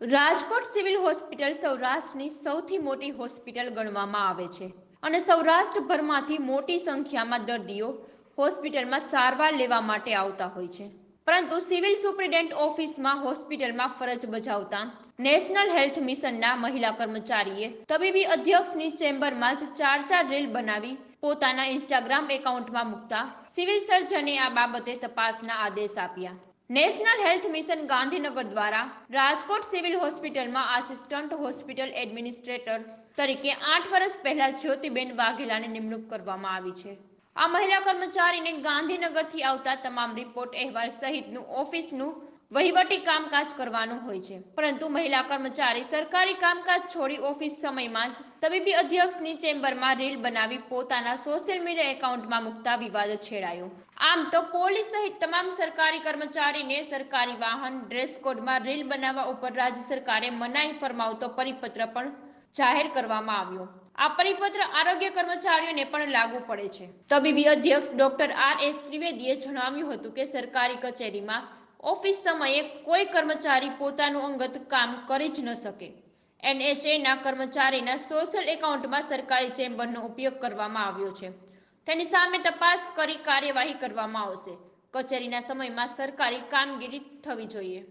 Rajkot civil hospital સૌરાષ્ટ્રની સૌથી મોટી હોસ્પિટલ ગણવામાં આવે છે અને સૌરાષ્ટ્રભરમાંથી મોટી સંખ્યામાં દર્દીઓ હોસ્પિટલમાં સારવાર લેવા માટે આવતા હોય છે. પરંતુ સિવિલ સુપ્રિન્ટેન્ટ ઓફિસમાં હોસ્પિટલમાં ફરજ બજાવતા નેશનલ હેલ્થ મિશનના મહિલા કર્મચારીએ તબીબી અધ્યક્ષની ચેમ્બરમાં જ ચાર ચાર રેલ બનાવી પોતાના ઇન્સ્ટાગ્રામ એકાઉન્ટમાં મૂકતા સિવિલ સર્જને આ બાબતે તપાસના આદેશ આપ્યા. નેશનલ હેલ્થ મિશન ગાંધીનગર દ્વારા રાજકોટ સિવિલ હોસ્પિટલમાં આસિસ્ટન્ટ હોસ્પિટલ એડમિનિસ્ટ્રેટર તરીકે આઠ વર્ષ પહેલા જ્યોતિબેન વાઘેલાની નિમણૂક કરવામાં આવી છે. આ મહિલા કર્મચારીને ગાંધીનગરથી આવતા તમામ રિપોર્ટ અહેવાલ સહિતનું ઓફિસનું વહીવટી કામકાજ કરવાનું હોય છે. પરંતુ મહિલા કર્મચારી સરકારી કામકાજ છોડી ઓફિસ સમયમાં જ તબીબી અધ્યક્ષની ચેમ્બરમાં રીલ બનાવી પોતાના સોશિયલ મીડિયા એકાઉન્ટમાં મૂકતા વિવાદ છેડાયો. આમ તો પોલીસ સહિત તમામ સરકારી કર્મચારીને સરકારી વાહન, ડ્રેસ કોડમાં રીલ બનાવવા ઉપર રાજ્ય સરકારે મનાઈ ફરમાવતો પરિપત્ર પણ જાહેર કરવામાં આવ્યો. આ પરિપત્ર આરોગ્ય કર્મચારીઓને પણ લાગુ પડે છે. તબીબી અધ્યક્ષ ડોક્ટર આર એસ ત્રિવેદીએ જણાવ્યું હતું કે સરકારી કચેરીમાં ઓફિસ સમયે કોઈ કર્મચારી પોતાનું અંગત કામ કરી જ ન શકે. એનએચએના કર્મચારીના સોશિયલ એકાઉન્ટમાં સરકારી ચેમ્બરનો ઉપયોગ કરવામાં આવ્યો છે. તેની સામે તપાસ કરી કાર્યવાહી કરવામાં આવશે. કચેરીના સમયમાં સરકારી કામગીરી થવી જોઈએ.